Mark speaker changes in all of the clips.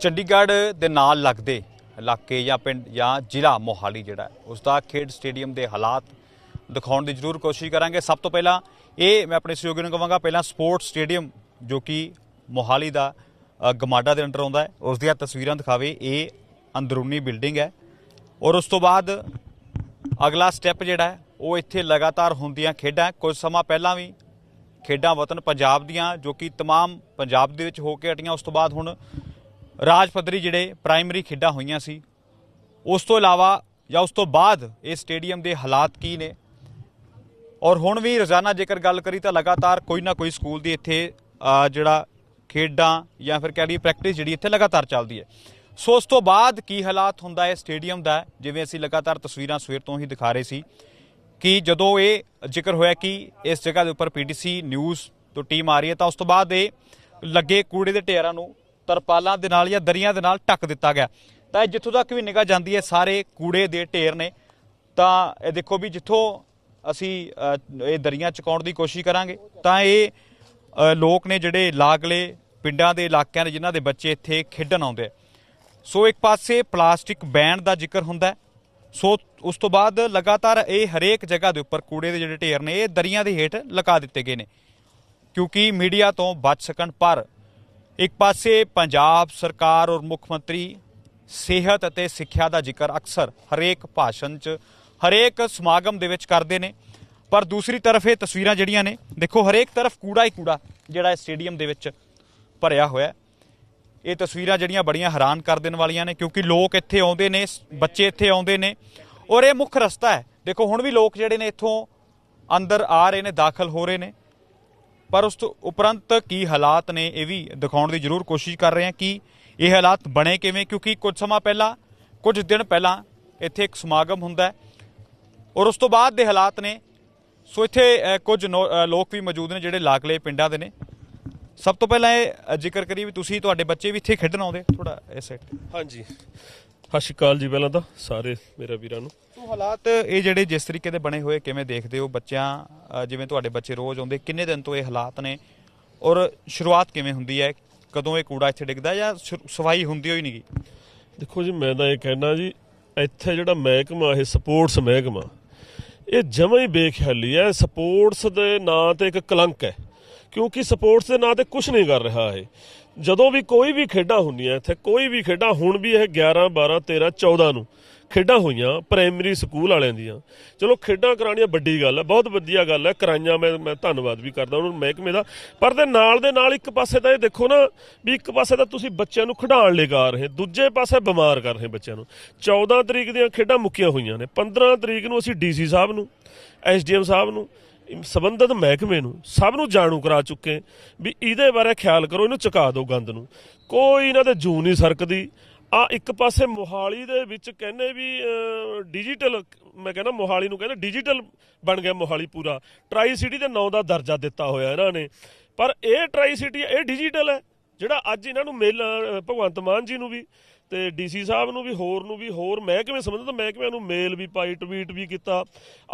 Speaker 1: ਚੰਡੀਗੜ੍ਹ ਦੇ ਨਾਲ ਲੱਗਦੇ ਇਲਾਕੇ ਜਾਂ ਪਿੰਡ ਜਾਂ ਜ਼ਿਲ੍ਹਾ ਮੋਹਾਲੀ ਜਿਹੜਾ ਹੈ, ਉਸ ਦਾ ਖੇਡ ਸਟੇਡੀਅਮ ਦੇ ਹਾਲਾਤ ਦਿਖਾਉਣ ਦੀ ਜ਼ਰੂਰ ਕੋਸ਼ਿਸ਼ ਕਰਾਂਗੇ। ਸਭ ਤੋਂ ਪਹਿਲਾਂ ਇਹ ਮੈਂ ਆਪਣੇ ਸਹਿਯੋਗੀ ਨੂੰ ਕਹਾਂਗਾ ਪਹਿਲਾਂ ਸਪੋਰਟਸ ਸਟੇਡੀਅਮ ਜੋ ਕਿ ਮੋਹਾਲੀ ਦਾ ਗਮਾਡਾ ਦੇ ਅੰਡਰ ਆਉਂਦਾ ਹੈ ਉਸ ਦੀਆਂ ਤਸਵੀਰਾਂ ਦਿਖਾਵੇ। ਇਹ ਅੰਦਰੂਨੀ ਬਿਲਡਿੰਗ ਹੈ ਔਰ ਉਸ ਤੋਂ ਬਾਅਦ ਅਗਲਾ ਸਟੈਪ ਜਿਹੜਾ ਹੈ ਉਹ ਇੱਥੇ ਲਗਾਤਾਰ ਹੁੰਦੀਆਂ ਖੇਡਾਂ ਕੁਝ ਸਮਾਂ ਪਹਿਲਾਂ ਵੀ ਖੇਡਾਂ ਵਤਨ ਪੰਜਾਬ ਦੀਆਂ ਜੋ ਕਿ ਤਮਾਮ ਪੰਜਾਬ ਦੇ ਵਿੱਚ ਹੋ ਕੇ ਹਟੀਆਂ ਉਸ ਤੋਂ ਬਾਅਦ ਹੁਣ ਰਾਜ ਪੱਧਰੀ ਜਿਹੜੇ ਪ੍ਰਾਇਮਰੀ ਖੇਡਾਂ ਹੋਈਆਂ ਸੀ, ਉਸ ਤੋਂ ਇਲਾਵਾ ਜਾਂ ਉਸ ਤੋਂ ਬਾਅਦ ਇਹ ਸਟੇਡੀਅਮ ਦੇ ਹਾਲਾਤ ਕੀ ਨੇ? ਔਰ ਹੁਣ ਵੀ ਰੋਜ਼ਾਨਾ ਜੇਕਰ ਗੱਲ ਕਰੀ ਤਾਂ ਲਗਾਤਾਰ ਕੋਈ ਨਾ ਕੋਈ ਸਕੂਲ ਦੀ ਇੱਥੇ ਜਿਹੜਾ ਖੇਡਾਂ ਜਾਂ ਫਿਰ ਕਹਿ ਲਈਏ ਪ੍ਰੈਕਟਿਸ ਜਿਹੜੀ ਇੱਥੇ ਲਗਾਤਾਰ ਚੱਲਦੀ ਹੈ। ਸੋ ਉਸ ਤੋਂ ਬਾਅਦ ਕੀ ਹਾਲਾਤ ਹੁੰਦਾ ਹੈ ਸਟੇਡੀਅਮ ਦਾ? ਜਿਵੇਂ ਅਸੀਂ ਲਗਾਤਾਰ ਤਸਵੀਰਾਂ ਸਵੇਰ ਤੋਂ ਹੀ ਦਿਖਾ ਰਹੇ ਸੀ ਕਿ ਜਦੋਂ ਇਹ ਜ਼ਿਕਰ ਹੋਇਆ ਕਿ ਇਸ ਜਗ੍ਹਾ ਦੇ ਉੱਪਰ ਪੀਟੀਸੀ ਨਿਊਜ਼ ਤੋਂ ਟੀਮ ਆ ਰਹੀ ਹੈ ਤਾਂ ਉਸ ਤੋਂ ਬਾਅਦ ਇਹ ਲੱਗੇ ਕੂੜੇ ਦੇ ਢੇਰਾਂ ਨੂੰ ਤਰਪਾਲਾਂ ਦੇ ਨਾਲ ਜਾਂ ਦਰੀਆਂ ਦੇ ਨਾਲ ਢੱਕ ਦਿੱਤਾ ਗਿਆ। ਤਾਂ ਇਹ ਜਿੱਥੋਂ ਤੱਕ ਵੀ ਨਿਗਾਹ ਜਾਂਦੀ ਹੈ, ਸਾਰੇ ਕੂੜੇ ਦੇ ਢੇਰ ਨੇ। ਤਾਂ ਇਹ ਦੇਖੋ ਵੀ ਜਿੱਥੋਂ ਅਸੀਂ ਇਹ ਦਰੀਆਂ ਚੁਕਾਉਣ ਦੀ ਕੋਸ਼ਿਸ਼ ਕਰਾਂਗੇ, ਤਾਂ ਇਹ ਲੋਕ ਨੇ ਜਿਹੜੇ ਲਾਗਲੇ ਪਿੰਡਾਂ ਦੇ ਇਲਾਕਿਆਂ ਦੇ ਜਿਨ੍ਹਾਂ ਦੇ ਬੱਚੇ ਇੱਥੇ ਖੇਡਣ ਆਉਂਦੇ ਆ। ਸੋ ਇੱਕ ਪਾਸੇ ਪਲਾਸਟਿਕ ਬੈਨ ਦਾ ਜ਼ਿਕਰ ਹੁੰਦਾ ਸੋ ਉਸ ਤੋਂ ਬਾਅਦ ਲਗਾਤਾਰ ਇਹ ਹਰੇਕ ਜਗ੍ਹਾ ਦੇ ਉੱਪਰ ਕੂੜੇ ਦੇ ਜਿਹੜੇ ਢੇਰ ਨੇ, ਇਹ ਦਰੀਆਂ ਦੇ ਹੇਠ ਲਗਾ ਦਿੱਤੇ ਗਏ ਨੇ। ਕਿਉਂਕਿ ਮੀਡੀਆ ਤੋਂ ਬਚ ਸਕਣ ਪਰ ਇੱਕ ਪਾਸੇ ਪੰਜਾਬ ਸਰਕਾਰ ਔਰ ਮੁੱਖ ਮੰਤਰੀ ਸਿਹਤ ਅਤੇ ਸਿੱਖਿਆ ਦਾ ਜ਼ਿਕਰ ਅਕਸਰ ਹਰੇਕ ਭਾਸ਼ਣ 'ਚ, ਹਰੇਕ ਸਮਾਗਮ ਦੇ ਵਿੱਚ ਕਰਦੇ ਨੇ, ਪਰ ਦੂਸਰੀ ਤਰਫ ਇਹ ਤਸਵੀਰਾਂ ਜਿਹੜੀਆਂ ਨੇ, ਦੇਖੋ ਹਰੇਕ ਤਰਫ ਕੂੜਾ ਹੀ ਕੂੜਾ ਜਿਹੜਾ ਸਟੇਡੀਅਮ ਦੇ ਵਿੱਚ ਭਰਿਆ ਹੋਇਆ ਇਹ ਤਸਵੀਰਾਂ ਜਿਹੜੀਆਂ ਬੜੀਆਂ ਹੈਰਾਨ ਕਰ ਦੇਣ ਵਾਲੀਆਂ ਨੇ, ਕਿਉਂਕਿ ਲੋਕ ਇੱਥੇ ਆਉਂਦੇ ਨੇ, ਬੱਚੇ ਇੱਥੇ ਆਉਂਦੇ ਨੇ, ਔਰ ਇਹ ਮੁੱਖ ਰਸਤਾ ਹੈ। ਦੇਖੋ ਹੁਣ ਵੀ ਲੋਕ ਜਿਹੜੇ ਨੇ ਇੱਥੋਂ ਅੰਦਰ ਆ ਰਹੇ ਨੇ, ਦਾਖਲ ਹੋ ਰਹੇ ਨੇ। ਪਰ ਉਸ ਤੋਂ ਉਪਰੰਤ ਕੀ ਹਾਲਾਤ ਨੇ ਇਹ ਵੀ ਦਿਖਾਉਣ ਦੀ ਜ਼ਰੂਰ ਕੋਸ਼ਿਸ਼ ਕਰ ਰਹੇ ਹਾਂ ਕਿ ਇਹ ਹਾਲਾਤ ਬਣੇ ਕਿਵੇਂ, ਕਿਉਂਕਿ ਕੁਝ ਸਮਾਂ ਪਹਿਲਾਂ, ਕੁਝ ਦਿਨ ਪਹਿਲਾਂ ਇੱਥੇ ਇੱਕ ਸਮਾਗਮ ਹੁੰਦਾ ਔਰ ਉਸ ਤੋਂ ਬਾਅਦ ਦੇ ਹਾਲਾਤ ਨੇ। ਸੋ ਇੱਥੇ ਕੁਝ ਨੋ- ਲੋਕ ਵੀ ਮੌਜੂਦ ਨੇ ਜਿਹੜੇ ਲਾਗਲੇ ਪਿੰਡਾਂ ਦੇ ਨੇ। ਸਭ ਤੋਂ ਪਹਿਲਾਂ ਇਹ ਜ਼ਿਕਰ ਕਰੀਏ ਵੀ ਤੁਸੀਂ ਤੁਹਾਡੇ ਬੱਚੇ ਵੀ ਇੱਥੇ ਖੇਡਣ ਆਉਂਦੇ ਥੋੜਾ ਇਸ ਸਾਈਡ
Speaker 2: ਹਾਂਜੀ। ਸਤਿ ਸ਼੍ਰੀ ਅਕਾਲ ਜੀ ਪਹਿਲਾਂ ਤਾਂ, ਸਾਰੇ ਮੇਰਾ ਵੀਰਾਂ ਨੂੰ।
Speaker 1: ਹਾਲਾਤ ਇਹ ਜਿਹੜੇ ਜਿਸ ਤਰੀਕੇ ਦੇ ਬਣੇ ਹੋਏ, ਕਿਵੇਂ ਦੇਖਦੇ ਹੋ ਬੱਚਿਆਂ ਜਿਵੇਂ ਤੁਹਾਡੇ ਬੱਚੇ ਰੋਜ਼ ਆਉਂਦੇ, ਕਿੰਨੇ ਦਿਨ ਤੋਂ ਇਹ ਹਾਲਾਤ ਨੇ? ਔਰ ਸ਼ੁਰੂਆਤ ਕਿਵੇਂ ਹੁੰਦੀ ਹੈ? ਕਦੋਂ ਇਹ ਕੂੜਾ ਇੱਥੇ ਡਿੱਗਦਾ ਜਾਂ ਸਫ਼ਾਈ ਹੁੰਦੀ ਹੋਈ ਨਹੀਂਗੀ
Speaker 2: ਦੇਖੋ ਜੀ, ਮੈਂ ਤਾਂ ਇਹ ਕਹਿਣਾ ਜੀ, ਇੱਥੇ ਜਿਹੜਾ ਮਹਿਕਮਾ, ਇਹ ਸਪੋਰਟਸ ਮਹਿਕਮਾ, ਇਹ ਜਮਾਂ ਹੀ ਬੇਖਿਆਲੀ ਹੈ। ਸਪੋਰਟਸ ਦੇ ਨਾਂ ਤੇ ਇੱਕ ਕਲੰਕ ਹੈ, ਕਿਉਂਕਿ ਸਪੋਰਟਸ ਦੇ ਨਾਂ ਤੇ ਕੁਝ ਨਹੀਂ ਕਰ ਰਿਹਾ ਇਹ। ਜਦੋਂ ਵੀ ਕੋਈ ਵੀ ਖੇਡਾਂ ਹੁੰਦੀਆਂ, ਇੱਥੇ ਕੋਈ ਵੀ ਖੇਡਾਂ, ਹੁਣ ਵੀ ਇਹ 11 12 13 14 ਨੂੰ ਖੇਡਾਂ ਹੋਈਆਂ ਪ੍ਰਾਇਮਰੀ ਸਕੂਲ ਵਾਲਿਆਂ ਦੀਆਂ। ਚਲੋ ਖੇਡਾਂ ਕਰਾਉਣੀਆਂ ਵੱਡੀ ਗੱਲ ਹੈ ਬਹੁਤ ਵਧੀਆ ਗੱਲ ਹੈ ਕਰਾਈਆਂ ਮੈਂ ਮੈਂ ਧੰਨਵਾਦ ਵੀ ਕਰਦਾ ਉਹਨਾਂ ਨੂੰ ਮਹਿਕਮੇ ਦਾ। ਪਰ ਦੇ ਨਾਲ ਦੇ ਨਾਲ ਇੱਕ ਪਾਸੇ ਤਾਂ ਇਹ ਦੇਖੋ ਨਾ ਵੀ ਇੱਕ ਪਾਸੇ ਤਾਂ ਤੁਸੀਂ ਬੱਚਿਆਂ ਨੂੰ ਖਿਡਾਉਣ ਲਈ ਗਾ ਰਹੇ, ਦੂਜੇ ਪਾਸੇ ਬਿਮਾਰ ਕਰ ਰਹੇ ਬੱਚਿਆਂ ਨੂੰ। 14 ਤਰੀਕ ਦੀਆਂ ਖੇਡਾਂ ਮੁੱਕੀਆਂ ਹੋਈਆਂ ਨੇ 15 ਤਰੀਕ ਨੂੰ ਅਸੀਂ ਡੀਸੀ ਸਾਹਿਬ ਨੂੰ, ਐਸਡੀਐਮ ਸਾਹਿਬ ਨੂੰ, ਇਮ ਸੰਬੰਧਿਤ ਮਹਿਕਮੇ ਨੂੰ, ਸਭ ਨੂੰ ਜਾਣੂ ਕਰਾ ਚੁੱਕੇ ਵੀ ਇਹਦੇ ਬਾਰੇ ਖਿਆਲ ਕਰੋ, ਇਹਨੂੰ ਚੁਕਾ ਦਿਓ ਗੰਦ ਨੂੰ। ਕੋਈ ਇਹਨਾਂ ਤੇ ਜੂ ਨਹੀਂ ਸਰਕਦੀ ਆ ਇੱਕ ਪਾਸੇ ਮੋਹਾਲੀ ਦੇ ਵਿੱਚ ਕਹਿੰਦੇ ਵੀ ਡਿਜੀਟਲ ਮੈਂ ਕਹਿੰਦਾ ਮੋਹਾਲੀ ਨੂੰ ਕਹਿੰਦੇ ਡਿਜੀਟਲ ਬਣ ਗਿਆ ਮੋਹਾਲੀ ਪੂਰਾ। ਟਰਾਈ ਸਿਟੀ ਦੇ ਨਾਂ ਦਾ ਦਰਜਾ ਦਿੱਤਾ ਹੋਇਆ ਇਹਨਾਂ ਨੇ। ਪਰ ਇਹ ਟਰਾਈ ਸਿਟੀ ਇਹ ਡਿਜੀਟਲ ਹੈ, ਜਿਹੜਾ ਅੱਜ ਇਹਨਾਂ ਨੂੰ ਮੇਲ ਭਗਵੰਤ ਮਾਨ ਜੀ ਨੂੰ ਵੀ ਤੇ ਡੀਸੀ ਸਾਹਿਬ ਨੂੰ ਵੀ, ਹੋਰ ਨੂੰ ਵੀ, ਹੋਰ ਮਹਿਕਮੇ ਸੰਬੰਧਿਤ ਮਹਿਕਮਿਆਂ ਨੂੰ ਮੇਲ ਵੀ ਪਾਈ ਟਵੀਟ ਵੀ ਕੀਤਾ।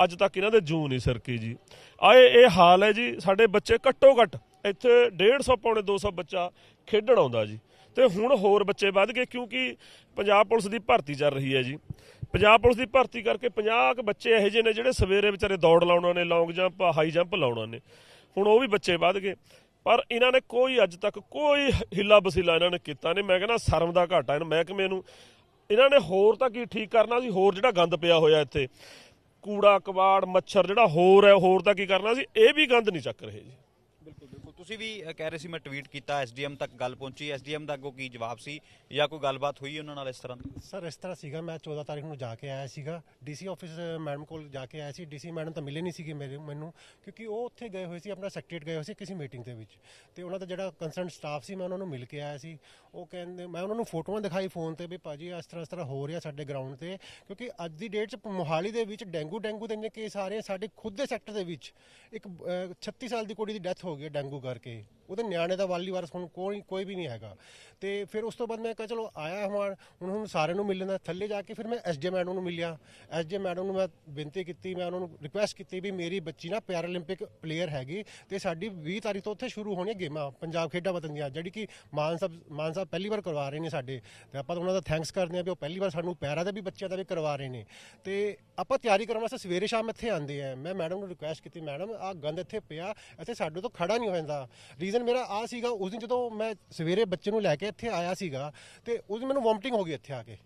Speaker 2: ਅੱਜ ਤੱਕ ਇਹਨਾਂ ਦੇ ਜੂ ਨਹੀਂ ਸਰਕੀ ਜੀ। ਆਏ, ਇਹ ਹਾਲ ਹੈ ਜੀ, ਸਾਡੇ ਬੱਚੇ ਘੱਟੋ ਘੱਟ ਇੱਥੇ 150 ਪੌਣੇ 200 ਬੱਚਾ ਖੇਡਣ ਆਉਂਦਾ ਜੀ। ਤੇ ਹੁਣ ਹੋਰ ਬੱਚੇ ਵੱਧ ਗਏ ਕਿਉਂਕਿ ਪੰਜਾਬ ਪੁਲਿਸ ਦੀ ਭਰਤੀ ਚੱਲ ਰਹੀ ਹੈ ਜੀ। ਪੰਜਾਬ ਪੁਲਿਸ ਦੀ ਭਰਤੀ ਕਰਕੇ 50 ਕੁ ਬੱਚੇ ਇਹੋ ਜਿਹੇ ਨੇ ਜਿਹੜੇ ਸਵੇਰੇ ਵਿਚਾਰੇ ਦੌੜ ਲਾਉਣਾ ਨੇ, ਲੌਂਗ ਜੰਪ, ਹਾਈ ਜੰਪ ਲਾਉਣਾ ਨੇ। ਹੁਣ ਉਹ ਵੀ ਬੱਚੇ ਵੱਧ ਗਏ। ਪਰ ਇਹਨਾਂ ਨੇ ਕੋਈ ਅੱਜ ਤੱਕ ਕੋਈ ਹਿੱਲਾ ਵਸੀਲਾ ਇਹਨਾਂ ਨੇ ਕੀਤਾ ਨਹੀਂ। ਮੈਂ ਕਹਿੰਦਾ ਸ਼ਰਮ ਦਾ ਘਾਟਾ ਇਹਨਾਂ ਮਹਿਕਮੇ ਨੂੰ। ਇਹਨਾਂ ਨੇ ਹੋਰ ਤਾਂ ਕੀ ਠੀਕ ਕਰਨਾ ਸੀ? ਹੋਰ ਜਿਹੜਾ ਗੰਦ ਪਿਆ ਹੋਇਆ ਇੱਥੇ। ਕੂੜਾ, ਕਬਾੜ, ਮੱਛਰ ਜਿਹੜਾ ਹੋਰ ਹੈ, ਹੋਰ ਤਾਂ ਕੀ ਕਰਨਾ ਸੀ? ਇਹ ਵੀ ਗੰਦ ਨਹੀਂ ਚੱਕ ਰਹੇ ਜੀ।
Speaker 1: ਤੁਸੀਂ ਵੀ ਕਹਿ ਰਹੇ ਸੀ ਮੈਂ ਟਵੀਟ ਕੀਤਾ ਐਸਡੀਐਮ ਤੱਕ ਗੱਲ ਪਹੁੰਚੀ। ਐਸਡੀਐਮ ਦਾ ਅੱਗੋਂ ਕੀ ਜਵਾਬ ਸੀ? ਜਾਂ ਕੋਈ ਗੱਲਬਾਤ ਹੋਈ ਉਹਨਾਂ ਨਾਲ ਇਸ ਤਰ੍ਹਾਂ ਦੀ?
Speaker 3: ਸਰ ਇਸ ਤਰ੍ਹਾਂ ਸੀਗਾ ਮੈਂ 14 ਤਾਰੀਖ ਨੂੰ ਜਾ ਕੇ ਆਇਆ ਸੀਗਾ। ਡੀਸੀ ਆਫਿਸ ਮੈਡਮ ਕੋਲ ਜਾ ਕੇ ਆਇਆ ਸੀ। ਡੀਸੀ ਮੈਡਮ ਤਾਂ ਮਿਲੇ ਨਹੀਂ ਸੀਗੇ ਮੇਰੇ ਮੈਨੂੰ ਕਿਉਂਕਿ ਉਹ ਉੱਥੇ ਗਏ ਹੋਏ ਸੀ ਆਪਣਾ ਸੈਕਟਰੀਏਟ ਗਏ ਹੋਏ ਸੀ ਕਿਸੇ ਮੀਟਿੰਗ ਦੇ ਵਿੱਚ। ਤੇ ਉਹਨਾਂ ਦਾ ਜਿਹੜਾ ਕੰਸਰਨ ਸਟਾਫ ਸੀ ਮੈਂ ਉਹਨਾਂ ਨੂੰ ਮਿਲ ਕੇ ਆਇਆ ਸੀ। ਉਹ ਕਹਿੰਦੇ ਮੈਂ ਉਹਨਾਂ ਨੂੰ ਫੋਟੋਆਂ ਦਿਖਾਈ ਫੋਨ ਤੇ ਵੀ ਭਾਜੀ ਇਸ ਤਰ੍ਹਾਂ ਇਸ ਤਰ੍ਹਾਂ ਹੋ ਰਿਹਾ ਸਾਡੇ ਗਰਾਊਂਡ ਤੇ ਕਿਉਂਕਿ ਅੱਜ ਦੀ ਡੇਟ 'ਚ ਮੋਹਾਲੀ ਦੇ ਵਿੱਚ ਡੈਂਗੂ ਡੈਂਗੂ ਦੇ ਇੰਨੇ ਕੇਸ ਆ ਰਹੇ ਆ ਸਾਡੇ ਖੁਦ ਦੇ ਸੈਕਟਰ ਦੇ ਵਿੱਚ। ਇੱਕ ਅਹ, 36 ਸਾਲ ਦੀ ਕੁੜੀ ਦੀ ਡੈਥ ਹੋ ਗਈ ਹੈ ਡੈਂਗੂ ਕਰਕੇ ਉਹਦੇ ਨਿਆਣੇ ਦਾ ਵਾਲੀ ਵਾਰਸ ਹੁਣ ਕੋਈ ਕੋਈ ਵੀ ਨਹੀਂ ਹੈਗਾ। ਤੇ ਫਿਰ ਉਸ ਤੋਂ ਬਾਅਦ ਮੈਂ ਕਿਹਾ, ਚਲੋ ਆਇਆ ਹਮਾਰ ਹੁਣ ਹੁਣ ਸਾਰਿਆਂ ਨੂੰ ਮਿਲਣਾ ਥੱਲੇ ਜਾ ਕੇ ਫਿਰ ਮੈਂ ਐਸਜੇ ਮੈਡਮ ਨੂੰ ਮਿਲਿਆ। ਐਸਜੇ ਮੈਡਮ ਨੂੰ ਮੈਂ ਬੇਨਤੀ ਕੀਤੀ, ਮੈਂ ਉਹਨਾਂ ਨੂੰ ਰਿਕੁਐਸਟ ਕੀਤੀ ਵੀ ਮੇਰੀ ਬੱਚੀ ਨਾ ਪੈਰਾਲੰਪਿਕ ਪਲੇਅਰ ਹੈਗੀ ਤੇ ਸਾਡੀ 20 ਤਾਰੀਖ ਤੋਂ ਉੱਥੇ ਸ਼ੁਰੂ ਹੋਣੀਆਂ ਗੇਮਾਂ ਪੰਜਾਬ ਖੇਡਾਂ ਵਤਨ ਦੀਆਂ, ਜਿਹੜੀ ਕਿ ਮਾਨ ਸਾਹਿਬ ਮਾਨ ਸਾਹਿਬ ਪਹਿਲੀ ਵਾਰ ਕਰਵਾ ਰਹੇ ਨੇ ਸਾਡੇ। ਤੇ ਆਪਾਂ ਉਹਨਾਂ ਦਾ ਥੈਂਕਸ ਕਰਦੇ ਹਾਂ ਵੀ ਉਹ ਪਹਿਲੀ ਵਾਰ ਸਾਨੂੰ ਪੈਰਾ ਦਾ ਵੀ ਬੱਚਿਆਂ ਦਾ ਵੀ ਕਰਵਾ ਰਹੇ ਨੇ। ਤੇ ਆਪਾਂ ਤਿਆਰੀ ਕਰਨ ਵਾਸਤੇ ਸਵੇਰੇ ਸ਼ਾਮ ਇੱਥੇ ਆਉਂਦੇ ਆ। ਮੈਂ ਮੈਡਮ ਨੂੰ ਰਿਕੁਐਸਟ ਕੀਤੀ, ਮੈਡਮ ਆ ਗੰਦ ਇੱਥੇ ਪਿਆ, ਇੱਥੇ ਸਾਡੇ ਤੋਂ ਖੜਾ ਨਹੀਂ ਹੋ ਜਾਂਦਾ। ਰੀਜ਼ਨ ਮੇਰਾ ਆ ਸੀਗਾ, ਉਸ ਦਿਨ ਜਦੋਂ ਮੈਂ ਸਵੇਰੇ ਬੱਚੇ ਨੂੰ ਲੈ ਕੇ ਇੱਥੇ ਆਇਆ ਸੀਗਾ, ਤੇ ਉਸ ਦਿਨ ਮੈਨੂੰ ਵੋਮਟਿੰਗ ਹੋ ਗਈ ਇੱਥੇ ਆ ਕੇ।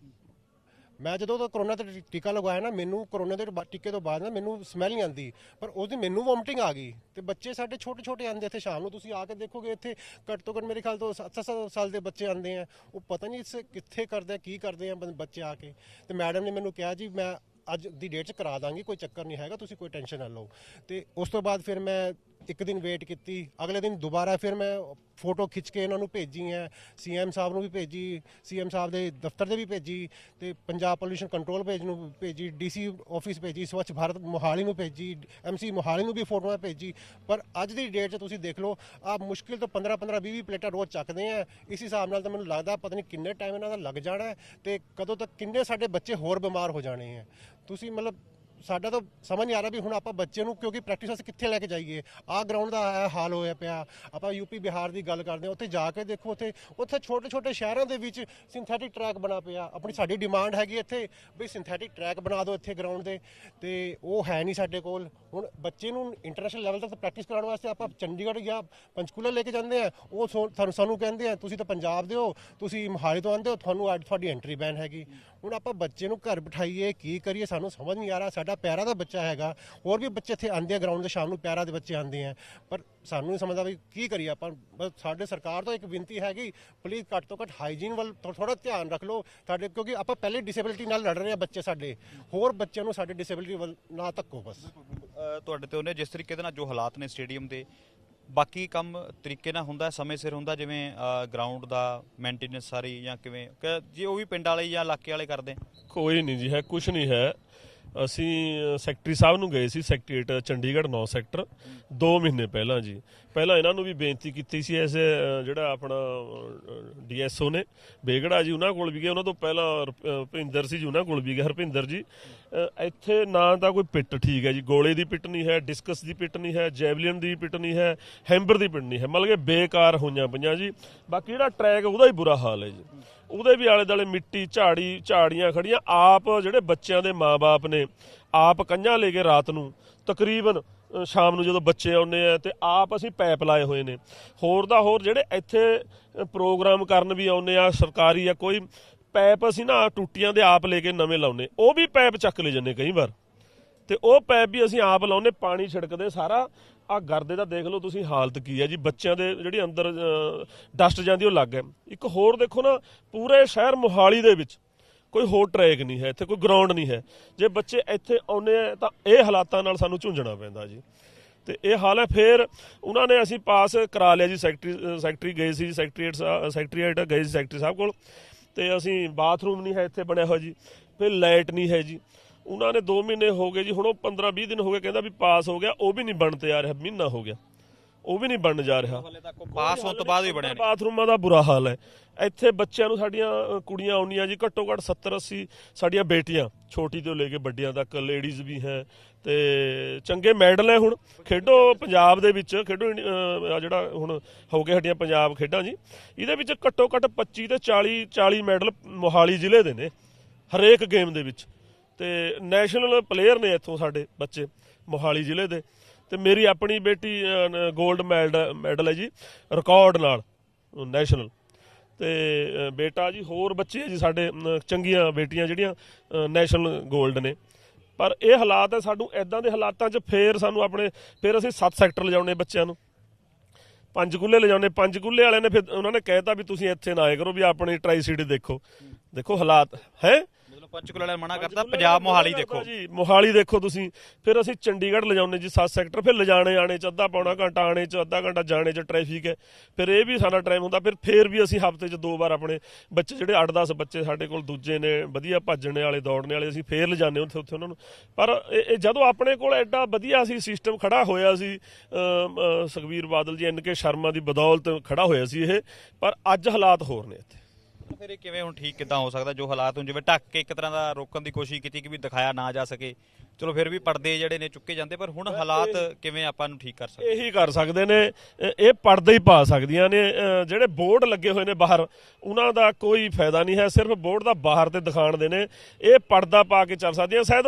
Speaker 3: ਮੈਂ ਜਦੋਂ ਤੋਂ ਕਰੋਨਾ ਤੇ ਟੀਕਾ ਲਗਵਾਇਆ ਨਾ, ਮੈਨੂੰ ਕਰੋਨਾ ਦੇ ਬਾ- ਟੀਕੇ ਤੋਂ ਬਾਅਦ ਨਾ ਮੈਨੂੰ ਸਮੈਲ ਨਹੀਂ ਆਉਂਦੀ ਪਰ ਉਸ ਦਿਨ ਮੈਨੂੰ ਵੋਮਟਿੰਗ ਆ ਗਈ। ਤੇ ਬੱਚੇ ਸਾਡੇ ਛੋਟੇ ਛੋਟੇ ਆਉਂਦੇ ਇੱਥੇ ਸ਼ਾਮ ਨੂੰ, ਤੁਸੀਂ ਆ ਕੇ ਦੇਖੋਗੇ ਇੱਥੇ, ਘੱਟ ਤੋਂ ਘੱਟ ਮੇਰੇ ਖਿਆਲ ਤੋਂ 7 ਸਾਲ ਦੇ ਬੱਚੇ ਆਉਂਦੇ ਆ। ਉਹ ਪਤਾ ਨਹੀਂ ਇਸ ਕਿੱਥੇ ਕਰਦੇ ਆ, ਕੀ ਕਰਦੇ ਆ ਬੱਚੇ ਆ ਕੇ। ਤੇ ਮੈਡਮ ਨੇ ਮੈਨੂੰ ਕਿਹਾ, ਜੀ, ਮੈਂ ਅੱਜ ਦੀ ਡੇਟ 'ਚ ਕਰਾ ਦਾਂਗੀ, ਕੋਈ ਚੱਕਰ ਨਹੀਂ ਹੈਗਾ, ਤੁਸੀਂ ਕੋਈ ਟੈਨਸ਼ਨ ਨਾ ਲਓ। ਤੇ ਉਸ ਤੋਂ ਬਾਅਦ ਫਿਰ ਮੈਂ ਇੱਕ ਦਿਨ ਵੇਟ ਕੀਤੀ, ਅਗਲੇ ਦਿਨ ਦੁਬਾਰਾ ਫਿਰ ਮੈਂ ਫੋਟੋ ਖਿੱਚ ਕੇ ਇਹਨਾਂ ਨੂੰ ਭੇਜੀ ਹੈ। ਸੀਐਮ ਸਾਹਿਬ ਨੂੰ ਵੀ ਭੇਜੀ ਸੀਐਮ ਸਾਹਿਬ ਦੇ ਦਫ਼ਤਰ ਦੇ ਵੀ ਭੇਜੀ ਤੇ ਪੰਜਾਬ ਪੋਲੂਸ਼ਨ ਕੰਟਰੋਲ ਪੇਜ ਨੂੰ ਭੇਜੀ ਡੀਸੀ ਆਫਿਸ ਭੇਜੀ, ਸਵੱਛ ਭਾਰਤ ਮੋਹਾਲੀ ਨੂੰ ਭੇਜੀ ਐਮਸੀ ਮੋਹਾਲੀ ਨੂੰ ਵੀ ਫੋਟੋਆਂ ਭੇਜੀ। ਪਰ ਅੱਜ ਦੀ ਡੇਟ 'ਚ ਤੁਸੀਂ ਦੇਖ ਲਓ, ਆ ਮੁਸ਼ਕਿਲ ਤੋਂ 15 15 20 20 ਪਲੇਟਾਂ ਰੋਜ਼ ਚੱਕਦੇ ਆ। ਇਸ ਹਿਸਾਬ ਨਾਲ ਤਾਂ ਮੈਨੂੰ ਲੱਗਦਾ ਪਤਾ ਨਹੀਂ ਕਿੰਨੇ ਟਾਈਮ ਇਹਨਾਂ ਦਾ ਲੱਗ ਜਾਣਾ ਹੈ ਤੇ ਕਦੋਂ ਤੱਕ ਕਿੰਨੇ ਸਾਡੇ ਬੱਚੇ ਹੋਰ ਬਿਮਾਰ ਹੋ ਜਾਣੇ ਆ। ਤੁਸੀਂ ਮਤਲਬ ਸਾਡਾ ਤਾਂ ਸਮਝ ਨਹੀਂ ਆ ਰਿਹਾ ਵੀ ਹੁਣ ਆਪਾਂ ਬੱਚੇ ਨੂੰ ਕਿਉਂਕਿ ਪ੍ਰੈਕਟਿਸ ਅਸੀਂ ਕਿੱਥੇ ਲੈ ਕੇ ਜਾਈਏ? ਆਹ ਗਰਾਊਂਡ ਦਾ ਇਹ ਹਾਲ ਹੋਇਆ ਪਿਆ। ਆਪਾਂ ਯੂਪੀ ਬਿਹਾਰ ਦੀ ਗੱਲ ਕਰਦੇ ਹਾਂ, ਉੱਥੇ ਜਾ ਕੇ ਦੇਖੋ, ਉੱਥੇ ਉੱਥੇ ਛੋਟੇ ਛੋਟੇ ਸ਼ਹਿਰਾਂ ਦੇ ਵਿੱਚ ਸਿੰਥੈਟਿਕ ਟਰੈਕ ਬਣਾ ਪਿਆ। ਆਪਣੀ ਸਾਡੀ ਡਿਮਾਂਡ ਹੈਗੀ ਇੱਥੇ, ਵੀ ਸਿੰਥੈਟਿਕ ਟਰੈਕ ਬਣਾ ਦਿਓ ਇੱਥੇ ਗਰਾਊਂਡ ਦੇ। ਤੇ ਉਹ ਹੈ ਨਹੀਂ ਸਾਡੇ ਕੋਲ। ਹੁਣ ਬੱਚੇ ਨੂੰ ਇੰਟਰਨੈਸ਼ਨਲ ਲੈਵਲ ਤੱਕ ਪ੍ਰੈਕਟਿਸ ਕਰਾਉਣ ਵਾਸਤੇ ਆਪਾਂ ਚੰਡੀਗੜ੍ਹ ਜਾਂ ਪੰਚਕੂਲਾ ਲੈ ਕੇ ਜਾਂਦੇ ਆ ਉਹ ਸੋ- ਤੁਹਾਨੂੰ ਸਾਨੂੰ ਕਹਿੰਦੇ ਆ, ਤੁਸੀਂ ਤਾਂ ਪੰਜਾਬ ਦੇ ਹੋ, ਤੁਸੀਂ ਮੋਹਾਲੀ ਤੋਂ ਆਉਂਦੇ ਹੋ, ਤੁਹਾਨੂੰ ਅੱਜ ਤੁਹਾਡੀ ਐਂਟਰੀ ਬੈਨ ਹੈਗੀ। ਹੁਣ ਆਪਾਂ ਬੱਚੇ ਨੂੰ ਘਰ ਬਿਠਾਈਏ, ਕੀ ਕਰੀਏ, ਸਾਨੂੰ ਸਮਝ ਨਹੀਂ ਆ ਰਿਹਾ, ਸਾਡਾ ਪੈਰਾ ਦਾ ਬੱਚਾ ਹੈਗਾ, ਹੋਰ ਵੀ ਬੱਚੇ ਇੱਥੇ ਆਉਂਦੇ ਆ ਗਰਾਊਂਡ ਦੇ ਸ਼ਾਮ ਨੂੰ ਪੈਰਾ ਦੇ ਬੱਚੇ ਆਉਂਦੇ ਆ, ਪਰ ਸਾਨੂੰ ਨਹੀਂ ਸਮਝਦਾ ਵੀ ਕੀ ਕਰੀਏ ਆਪਾਂ। ਬਸ ਸਾਡੇ ਸਰਕਾਰ ਤੋਂ ਇੱਕ ਬੇਨਤੀ ਹੈਗੀ ਪਲੀਜ਼ ਘੱਟ ਤੋਂ ਘੱਟ ਹਾਈਜੀਨ ਵੱਲ ਥੋੜਾ ਧਿਆਨ ਰੱਖ ਲਓ ਸਾਡੇ ਕਿਉਂਕਿ ਆਪਾਂ ਪਹਿਲੇ ਡਿਸੇਬਿਲਿਟੀ ਨਾਲ ਲੜ ਰਹੇ ਆ ਬੱਚੇ ਸਾਡੇ। ਹੋਰ ਬੱਚਿਆਂ ਨੂੰ ਸਾਡੇ ਡਿਸੇਬਿਲਿਟੀ ਵੱਲ ਨਾ ਧੱਕੋ ਬਸ।
Speaker 1: ਤੁਹਾਡੇ ਤੇ ਉਹਨੇ ਜਿਸ ਤਰੀਕੇ ਦੇ ਨਾਲ ਜੋ ਹਾਲਾਤ ਨੇ ਸਟੇਡੀਅਮ ਦੇ ਬਾਕੀ ਕੰਮ ਤਰੀਕੇ ਨਾਲ ਹੁੰਦਾ ਸਮੇਂ ਸਿਰ ਹੁੰਦਾ ਜਿਵੇਂ ਗਰਾਊਂਡ ਦਾ ਮੇਨਟੇਨੈਂਸ ਸਾਰੀ ਜਾਂ ਕਿਵੇਂ ਜੇ ਉਹ ਵੀ ਪਿੰਡ ਵਾਲੇ ਜਾਂ ਇਲਾਕੇ ਵਾਲੇ ਕਰਦੇ?
Speaker 2: ਕੋਈ ਨਹੀਂ ਜੀ ਹੈ ਕੁਝ ਨਹੀਂ ਹੈ। ਅਸੀਂ ਸੈਕਟਰੀ ਸਾਹਿਬ ਨੂੰ ਗਏ ਸੀ ਸੈਕਟਰੀਏਟ ਚੰਡੀਗੜ੍ਹ 9 ਸੈਕਟਰ 2 ਮਹੀਨੇ ਪਹਿਲਾਂ ਜੀ। ਪਹਿਲਾਂ ਇਹਨਾਂ ਨੂੰ ਵੀ ਬੇਨਤੀ ਕੀਤੀ ਸੀ ਐਸੇ ਜਿਹੜਾ ਆਪਣਾ ਡੀਐਸਓ ਨੇ, ਬੇਗੜਾ ਜੀ ਉਹਨਾਂ ਕੋਲ ਵੀ ਗਏ, ਉਹਨਾਂ ਤੋਂ ਪਹਿਲਾਂ ਰੁਪ- ਭਿੰਦਰ ਸੀ ਜੀ, ਉਹਨਾਂ ਕੋਲ ਵੀ ਗਏ। ਹਰਪਿੰਦਰ ਜੀ ਇੱਥੇ ਨਾ ਤਾਂ ਕੋਈ ਪਿੱਟ ਠੀਕ ਹੈ ਜੀ, ਗੋਲੇ ਦੀ ਪਿੱਟ ਨਹੀਂ ਹੈ ਡਿਸਕਸ ਦੀ ਪਿੱਟ ਨਹੀਂ ਹੈ, ਜੈਵਲਿਨ ਦੀ ਪਿੱਟ ਨਹੀਂ ਹੈ, ਹੈਂਬਰ ਦੀ ਪਿੱਟ ਨਹੀਂ ਹੈ, ਮਤਲਬ ਕਿ ਬੇਕਾਰ ਹੋਈਆਂ ਪਈਆਂ ਜੀ। ਬਾਕੀ ਜਿਹੜਾ ਟਰੈਕ ਉਹਦਾ ਹੀ ਬੁਰਾ ਹਾਲ ਹੈ ਜੀ। ਉਹਦੇ ਵੀ ਆਲੇ ਦਾਲੇ ਮਿੱਟੀ, ਝਾੜੀ, ਝਾੜੀਆਂ ਖੜੀਆਂ ਆਪ ਜਿਹੜੇ ਬੱਚਿਆਂ ਦੇ ਮਾਪੇ ਨੇ, ਆਪ ਕੰਝਾਂ ਲੈ ਕੇ ਰਾਤ ਨੂੰ ਤਕਰੀਬਨ ਸ਼ਾਮ ਨੂੰ ਜਦੋਂ ਬੱਚੇ ਆਉਂਦੇ ਆ ਤੇ ਆਪ ਅਸੀਂ ਪੈਪ ਲਾਏ ਹੋਏ ਨੇ। ਹੋਰ ਦਾ ਹੋਰ ਜਿਹੜੇ ਇੱਥੇ ਪ੍ਰੋਗਰਾਮ ਕਰਨ ਵੀ ਆਉਂਦੇ ਆ, ਸਰਕਾਰੀ ਆ, ਕੋਈ ਪੈਪ ਅਸੀਂ ਨਾ ਟੂਟੀਆਂ ਦੇ ਆਪ ਲੈ ਕੇ ਨਵੇਂ ਲਾਉਨੇ ਉਹ ਵੀ ਪੈਪ ਚੱਕ ਲੈ ਜੰਨੇ ਕਈ ਵਾਰ। ਤੇ ਉਹ ਪੈਪ ਵੀ ਅਸੀਂ ਆਪ ਲਾਉਨੇ ਪਾਣੀ ਛਿੜਕਦੇ ਸਾਰਾ। ਆ ਗਰਦੇ ਦਾ ਦੇਖ ਲਓ ਤੁਸੀਂ ਹਾਲਤ ਕੀ ਹੈ ਜੀ, ਬੱਚਿਆਂ ਦੇ ਜਿਹੜੀ ਅੰਦਰ ਡਸਟ ਜਾਂਦੀ ਉਹ ਲੱਗ ਹੈ ਇੱਕ ਹੋਰ ਦੇਖੋ ਨਾ, ਪੂਰੇ ਸ਼ਹਿਰ ਮੋਹਾਲੀ ਦੇ ਵਿੱਚ ਕੋਈ ਹੋਰ ਟਰੈਕ ਨਹੀਂ ਹੈ, ਇੱਥੇ ਕੋਈ ਗਰਾਊਂਡ ਨਹੀਂ ਹੈ। ਜੇ ਬੱਚੇ ਇੱਥੇ ਆਉਨੇ ਆ, ਤਾਂ ਇਹ ਹਾਲਾਤਾਂ ਨਾਲ ਸਾਨੂੰ ਝੁੰਝਣਾ ਪੈਂਦਾ ਜੀ। ਤੇ ਇਹ ਹਾਲ ਹੈ, ਫਿਰ ਉਹਨਾਂ ਨੇ ਅਸੀਂ ਪਾਸ ਕਰਾ ਲਿਆ ਜੀ, ਸੈਕਟਰੀ ਸੈਕਟਰੀ ਗਏ ਸੀ ਸੈਕਟਰੀਏਟ ਸਾ- ਸੈਕਟਰੀਏਟ ਗਏ ਸੀ, ਸੈਕਟਰੀ ਸਾਹਿਬ ਕੋਲ। ਤੇ ਅਸੀਂ ਬਾਥਰੂਮ ਨਹੀਂ ਹੈ ਇੱਥੇ ਬਣਿਆ ਹੋਇਆ ਜੀ, ਫਿਰ ਲਾਈਟ ਨਹੀਂ ਹੈ ਜੀ। ਉਹਨਾਂ ਨੇ 2 ਮਹੀਨੇ ਹੋ ਗਏ ਜੀ ਹੁਣ ਉਹ 15 20 ਦਿਨ ਹੋ ਗਏ ਕਹਿੰਦਾ ਵੀ ਪਾਸ ਹੋ ਗਿਆ ਉਹ ਵੀ ਨਹੀਂ ਬਣ ਤੇ ਆ ਰਿਹਾ ਮਹੀਨਾ ਹੋ ਗਿਆ। ਉਹ ਵੀ ਨਹੀਂ ਬਣਨ ਜਾ ਰਿਹਾ।
Speaker 1: ਪਾਸ ਹੋਣ ਤੋਂ ਬਾਅਦ ਵੀ ਬਣਿਆ ਨਹੀਂ।
Speaker 2: ਬਾਥਰੂਮਾਂ ਦਾ ਬੁਰਾ ਹਾਲ ਹੈ। ਇੱਥੇ ਬੱਚਿਆਂ ਨੂੰ ਸਾਡੀਆਂ ਕੁੜੀਆਂ ਆਉਣੀਆਂ ਜੀ ਘੱਟੋ ਘੱਟ 70 80 ਸਾਡੀਆਂ ਬੇਟੀਆਂ ਛੋਟੀ ਤੋਂ ਲੈ ਕੇ ਵੱਡੀਆਂ ਤੱਕ ਲੇਡੀਜ਼ ਵੀ ਹੈ ਤੇ ਚੰਗੇ ਮੈਡਲ ਹੈ ਹੁਣ। ਖੇਡੋ ਪੰਜਾਬ ਦੇ ਵਿੱਚ ਖੇਡੋ ਜਿਹੜਾ ਹੁਣ ਹੋ ਗਏ ਸਾਡੀਆਂ ਪੰਜਾਬ ਖੇਡਾਂ ਜੀ। ਇਹਦੇ ਵਿੱਚ ਘੱਟੋ ਘੱਟ 25 ਤੇ 40 40 ਮੈਡਲ ਮੋਹਾਲੀ ਜ਼ਿਲ੍ਹੇ ਦੇ ਨੇ ਹਰੇਕ ਗੇਮ ਦੇ ਵਿੱਚ। ਤੇ ਨੈਸ਼ਨਲ ਪਲੇਅਰ ਨੇ ਇੱਥੋਂ ਸਾਡੇ ਬੱਚੇ, ਮੋਹਾਲੀ ਜ਼ਿਲ੍ਹੇ ਦੇ। ਤੇ ਮੇਰੀ ਆਪਣੀ ਬੇਟੀ 골ਡ ਮੈਡਲ ਮੈਡਲ ਹੈ ਜੀ ਰਿਕਾਰਡ ਨਾਲ ਨੈਸ਼ਨਲ ਤੇ ਬੇਟਾ ਜੀ, ਹੋਰ ਬੱਚੇ ਹੈ ਜੀ ਸਾਡੇ ਚੰਗੀਆਂ ਬੇਟੀਆਂ ਜਿਹੜੀਆਂ ਨੈਸ਼ਨਲ 골ਡ ਨੇ। ਪਰ ਇਹ ਹਾਲਾਤ ਹੈ, ਸਾਨੂੰ ਐਦਾਂ ਦੇ ਹਾਲਾਤਾਂ 'ਚ ਫੇਰ ਸਾਨੂੰ ਆਪਣੇ, ਫੇਰ ਅਸੀਂ ਸੱਤ ਸੈਕਟਰ ਲਿਜਾਉਣੇ ਬੱਚਿਆਂ ਨੂੰ। ਪੰਜ ਗੁੱਲੇ ਲਿਜਾਉਣੇ, ਪੰਜ ਗੁੱਲੇ ਵਾਲਿਆਂ ਨੇ ਫਿਰ ਉਹਨਾਂ ਨੇ ਕਹਿਤਾ ਵੀ ਤੁਸੀਂ ਇੱਥੇ ਨਾ ਆਏ ਕਰੋ, ਵੀ ਆਪਣੀ ਟਰਾਈ ਸਿਟੀ ਦੇਖੋ। ਦੇਖੋ ਹਾਲਾਤ ਹੈ।
Speaker 1: ਮਤਲਬ ਪੰਚਕੂਲਾ ਵਾਲਿਆਂ ਨੇ ਮਨਾ ਕਰਤਾ ਪੰਜਾਬ ਮੋਹਾਲੀ ਦੇਖੋ।
Speaker 2: ਜੀ ਮੋਹਾਲੀ ਦੇਖੋ ਤੁਸੀਂ ਫਿਰ ਅਸੀਂ ਚੰਡੀਗੜ੍ਹ ਲਿਜਾਉਂਦੇ ਜੀ 7 ਸੈਕਟਰ ਫਿਰ ਲਿਜਾਣੇ ਆਣੇ ਚ ਅੱਧਾ ਪੌਣਾ ਘੰਟਾ ਆਣੇ ਚ ਅੱਧਾ ਘੰਟਾ ਜਾਣੇ ਚ ਟ੍ਰੈਫਿਕ ਹੈ। ਫਿਰ ਇਹ ਵੀ ਸਾਡਾ ਟਾਈਮ ਹੁੰਦਾ ਫਿਰ ਫੇਰ ਵੀ ਅਸੀਂ ਹਫ਼ਤੇ ਚ ਦੋ ਵਾਰ ਆਪਣੇ ਬੱਚੇ ਜਿਹੜੇ 8-10 ਬੱਚੇ ਸਾਡੇ ਕੋਲ ਦੂਜੇ ਨੇ ਵਧੀਆ ਭੱਜਣੇ ਵਾਲੇ ਦੌੜਨੇ ਵਾਲੇ ਅਸੀਂ ਫੇਰ ਲਿਜਾਣੇ ਉੱਥੇ ਉੱਥੇ ਉਹਨਾਂ ਨੂੰ। ਪਰ ਇਹ ਜਦੋਂ ਆਪਣੇ ਕੋਲ ਐਡਾ ਵਧੀਆ ਸੀ ਸਿਸਟਮ ਖੜਾ ਹੋਇਆ ਸੀ ਸੁਖਬੀਰ ਬਾਦਲ ਜੀ ਐਨ ਕੇ ਸ਼ਰਮਾ ਦੀ ਬਦੌਲਤ ਖੜਾ ਹੋਇਆ ਸੀ ਇਹ ਪਰ ਅੱਜ ਹਾਲਾਤ ਹੋਰ ਨੇ ਇੱਥੇ।
Speaker 1: ਫਿਰ ਇਹ ਕਿਵੇਂ ਹੁਣ ਠੀਕ ਕਿੱਦਾਂ ਹੋ ਸਕਦਾ? ਜੋ ਹਾਲਾਤ ਹੁਣ ਜਿਵੇਂ ਢੱਕ ਕੇ ਇੱਕ ਤਰ੍ਹਾਂ ਦਾ ਰੋਕਣ ਦੀ ਕੋਸ਼ਿਸ਼ ਕੀਤੀ ਕਿ ਵੀ ਦਿਖਾਇਆ ਨਾ ਜਾ ਸਕੇ। ਚਲੋ ਫਿਰ ਵੀ ਪਰਦੇ ਜਿਹੜੇ ਨੇ ਚੁੱਕੇ ਜਾਂਦੇ ਪਰ ਹੁਣ ਹਾਲਾਤ ਕਿਵੇਂ ਆਪਾਂ ਨੂੰ ਠੀਕ ਕਰ ਸਕਦੇ?
Speaker 2: ਇਹੀ ਕਰ ਸਕਦੇ ਨੇ। ਇਹ- ਪਰਦੇ ਹੀ ਪਾ ਸਕਦੀਆਂ ਨੇ। ਜਿਹੜੇ ਬੋਰਡ ਲੱਗੇ ਹੋਏ ਨੇ ਬਾਹਰ ਉਹਨਾਂ ਦਾ ਕੋਈ ਫਾਇਦਾ ਨਹੀਂ ਹੈ। ਸਿਰਫ ਬੋਰਡ ਦਾ ਬਾਹਰ ਤੇ ਦਿਖਾਣ ਦੇ ਨੇ। ਇਹ ਪਰਦਾ ਪਾ ਕੇ ਚੱਲ ਸਕਦੀਆਂ। ਸ਼ਾਇਦ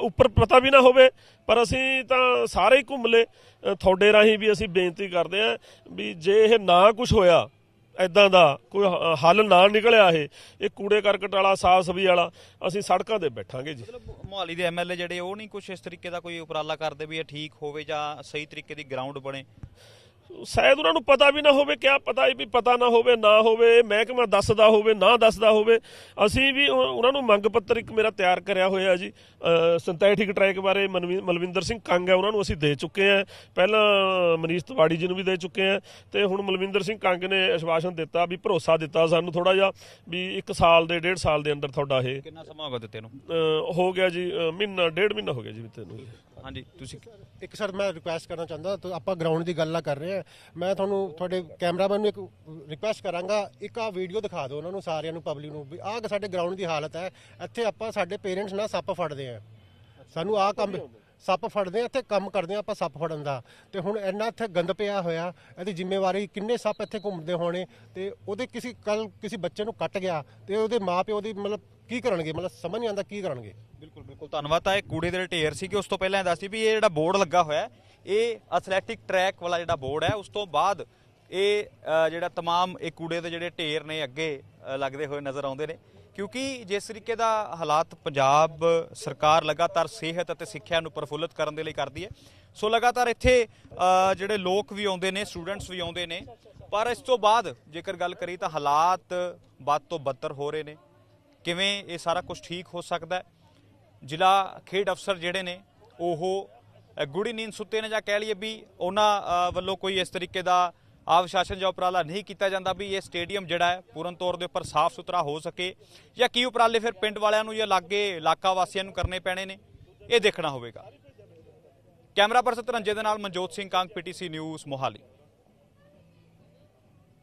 Speaker 2: ਉੱਪਰ ਪਤਾ ਵੀ ਨਾ ਹੋਵੇ ਪਰ ਅਸੀਂ ਤਾਂ ਸਾਰੇ ਹੀ ਘੁੰਮ ਅਹ, ਤੁਹਾਡੇ ਰਾਹੀਂ ਵੀ ਅਸੀਂ ਬੇਨਤੀ ਕਰਦੇ ਹਾਂ ਵੀ ਜੇ ਇਹ ਨਾ ਕੁਝ ਹੋਇਆ ਐਦਾਂ ਦਾ ਕੋਈ ਹੱਲ ਨਾ ਨਿਕਲਿਆ ਇਹ। ਇਹ ਕੂੜੇ ਕਰਕਟ ਵਾਲਾ, ਸਾਫ਼ ਸਬਜ਼ੀ ਵਾਲਾ, ਅਸੀਂ ਸੜਕਾਂ ਤੇ ਬੈਠਾਂਗੇ ਜੀ।
Speaker 1: ਮਤਲਬ ਮੋਹਾਲੀ ਦੇ ਐਮਐਲਏ ਜਿਹੜੇ, ਉਹ ਨਹੀਂ ਕੁਝ ਇਸ ਤਰੀਕੇ ਦਾ ਕੋਈ ਉਪਰਾਲਾ ਕਰਦੇ ਵੀ ਇਹ ਠੀਕ ਹੋਵੇ ਜਾਂ ਸਹੀ ਤਰੀਕੇ ਦੀ ਗਰਾਊਂਡ ਬਣੇ?
Speaker 2: ਸ਼ਾਇਦ ਉਹਨਾਂ ਨੂੰ ਪਤਾ ਵੀ ਨਾ ਹੋਵੇ ਕਿਆ ਪਤਾ ਵੀ ਪਤਾ ਨਾ ਹੋਵੇ ਨਾ ਹੋਵੇ ਮਹਿਕਮਾ ਦੱਸਦਾ ਹੋਵੇ ਨਾ ਦੱਸਦਾ ਹੋਵੇ। ਅਸੀਂ ਵੀ ਉਹ- ਉਹਨਾਂ ਨੂੰ ਮੰਗ ਪੱਤਰ ਇੱਕ ਮੇਰਾ ਤਿਆਰ ਕਰਿਆ ਹੋਇਆ ਜੀ। ਸਿੰਥੈਟਿਕ ਟਰੈਕ ਬਾਰੇ ਮਨਵੀ- ਮਲਵਿੰਦਰ ਸਿੰਘ ਕੰਗ ਹੈ ਉਹਨਾਂ ਨੂੰ ਅਸੀਂ ਦੇ ਚੁੱਕੇ ਹਾਂ। ਪਹਿਲਾਂ ਮਨੀਸ਼ ਤਿਵਾੜੀ ਜੀ ਨੂੰ ਵੀ ਦੇ ਚੁੱਕੇ ਹਾਂ ਤੇ ਹੁਣ ਮਲਵਿੰਦਰ ਸਿੰਘ ਕੰਗ ਨੇ ਆਸ਼ਵਾਸਨ ਦਿੱਤਾ ਵੀ ਭਰੋਸਾ ਦਿੱਤਾ ਸਾਨੂੰ ਥੋੜਾ ਜਿਹਾ ਵੀ ਇੱਕ ਸਾਲ ਦੇ ਡੇਢ ਸਾਲ ਦੇ ਅੰਦਰ ਤੁਹਾਡਾ ਇਹ
Speaker 1: ਕਿੰਨਾ ਸਮਾਂ ਹੋ ਗਿਆ ਦਿੱਤੇ ਨੂੰ?
Speaker 2: ਹੋ ਗਿਆ ਜੀ ਮਹੀਨਾ ਡੇਢ ਮਹੀਨਾ ਹੋ ਗਿਆ ਜੀ ਤੈਨੂੰ
Speaker 1: ਹਾਂਜੀ ਤੁਸੀਂ
Speaker 3: ਇੱਕ ਸਰ ਮੈਂ ਰਿਕੁਐਸਟ ਕਰਨਾ ਚਾਹੁੰਦਾ ਤਾਂ ਆਪਾਂ ਗਰਾਊਂਡ ਦੀ ਗੱਲ ਨਾ ਕਰ ਰਹੇ ਹਾਂ। ਮੈਂ ਤੁਹਾਨੂੰ, ਤੁਹਾਡੇ ਕੈਮਰਾਮੈਨ ਨੂੰ ਇੱਕ ਰਿਕੁਐਸਟ ਕਰਾਂਗਾ, ਇੱਕ ਆ ਵੀਡੀਓ ਦਿਖਾ ਦਿਓ ਉਹਨਾਂ ਨੂੰ, ਸਾਰਿਆਂ ਨੂੰ ਪਬਲਿਕ ਨੂੰ, ਵੀ ਆਹ ਸਾਡੇ ਗਰਾਊਂਡ ਦੀ ਹਾਲਤ ਹੈ, ਇੱਥੇ ਆਪਾਂ ਸਾਡੇ ਪੇਰੈਂਟਸ ਨਾਲ ਸੱਪ ਫੜਦੇ ਆ। ਸਾਨੂੰ ਆਹ ਕੰਮ, ਸੱਪ ਫੜਦੇ ਆ, ਇੱਥੇ ਕੰਮ ਕਰਦੇ ਆ ਆਪਾਂ ਸੱਪ ਫੜਨ ਦਾ। ਤੇ ਹੁਣ ਇੰਨਾ ਇੱਥੇ ਗੰਦ ਪਿਆ ਹੋਇਆ, ਇਹਦੀ ਜ਼ਿੰਮੇਵਾਰੀ ਕਿੰਨੇ ਸੱਪ ਇੱਥੇ ਘੁੰਮਦੇ ਹੋਣੇ, ਤੇ ਉਹਦੇ ਕਿਸੇ ਕੱਲ ਕਿਸੇ ਬੱਚੇ ਨੂੰ ਕੱਟ ਗਿਆ, ਤੇ ਉਹਦੇ ਮਾਪਿਓ ਦੀ ਮਤਲਬ ਕੀ ਕਰਨਗੇ? ਮਤਲਬ ਸਮਝ ਨਹੀਂ ਆਉਂਦਾ ਕੀ ਕਰਨਗੇ?
Speaker 1: ਬਿਲਕੁਲ ਬਿਲਕੁਲ। ਧੰਨਵਾਦ ਤਾਂ ਇਹ ਕੂੜੇ ਦੇ ਢੇਰ ਸੀ ਕਿ ਉਸ ਤੋਂ ਪਹਿਲਾਂ ਇਹ ਦੱਸਦੀ ਵੀ ਇਹ ਜਿਹੜਾ ਬੋਰਡ ਲੱਗਾ ਹੋਇਆ ਇਹ ਐਥਲੈਟਿਕ ਟਰੈਕ ਵਾਲਾ ਜਿਹੜਾ ਬੋਰਡ ਹੈ ਉਸ ਤੋਂ ਬਾਅਦ ਇਹ ਅ, ਜਿਹੜਾ तमाम ਇਹ ਕੂੜੇ ਦੇ ਜਿਹੜੇ ਢੇਰ ਨੇ ਅੱਗੇ ਅ, ਲੱਗਦੇ ਹੋਏ ਨਜ਼ਰ ਆਉਂਦੇ ਨੇ ਕਿਉਂਕਿ ਜਿਸ ਤਰੀਕੇ ਦਾ ਹਾਲਾਤ ਪੰਜਾਬ ਸਰਕਾਰ ਲਗਾਤਾਰ ਸਿਹਤ ਅਤੇ ਸਿੱਖਿਆ ਨੂੰ ਪ੍ਰਫੁੱਲਤ ਕਰਨ ਦੇ ਲਈ ਕਰਦੀ ਹੈ ਸੋ ਲਗਾਤਾਰ ਇੱਥੇ ਅ, ਜਿਹੜੇ ਲੋਕ ਵੀ ਆਉਂਦੇ ਨੇ ਸਟੂਡੈਂਟਸ ਵੀ ਆਉਂਦੇ ਨੇ ਪਰ ਇਸ ਤੋਂ ਬਾਅਦ ਜੇਕਰ ਗੱਲ ਕਰੀ ਤਾਂ ਹਾਲਾਤ ਬਦ ਤੋਂ ਬੱਤਰ ਹੋ ਰਹੇ ਨੇ ਕਿਵੇਂ ਇਹ ਸਾਰਾ ਕੁਝ ਠੀਕ ਹੋ ਸਕਦਾ ਹੈ ਜ਼ਿਲ੍ਹਾ ਖੇਡ ਅਫਸਰ ਜਿਹੜੇ ਨੇ ਉਹ ਅ, ਗੁੜੀ ਨੀਂਦ ਸੁੱਤੇ ਨੇ ਜਾਂ ਕਹਿ ਲਈਏ ਵੀ ਉਹਨਾਂ ਵੱਲੋਂ ਕੋਈ ਇਸ ਤਰੀਕੇ ਦਾ ਆਵਸ਼ਾਸਨ ਜਾਂ ਉਪਰਾਲਾ ਨਹੀਂ ਕੀਤਾ ਜਾਂਦਾ ਵੀ ਇਹ ਸਟੇਡੀਅਮ ਜਿਹੜਾ ਹੈ ਪੂਰਨ ਤੌਰ ਦੇ ਉੱਪਰ ਸਾਫ਼ ਸੁਥਰਾ ਹੋ ਸਕੇ ਜਾਂ ਕੀ ਉਪਰਾਲੇ ਫਿਰ ਪਿੰਡ ਵਾਲਿਆਂ ਨੂੰ ਜਾਂ ਲਾਗੇ ਇਲਾਕਾ ਵਾਸੀਆਂ ਨੂੰ ਕਰਨੇ ਪੈਣੇ ਨੇ, ਇਹ ਦੇਖਣਾ ਹੋਵੇਗਾ। ਕੈਮਰਾ ਪਰਸਨ ਰੰਜੇ ਦੇ ਨਾਲ ਮਨਜੋਤ ਸਿੰਘ ਕਾਂਗ, ਪੀਟੀਸੀ ਨਿਊਜ਼ ਮੋਹਾਲੀ।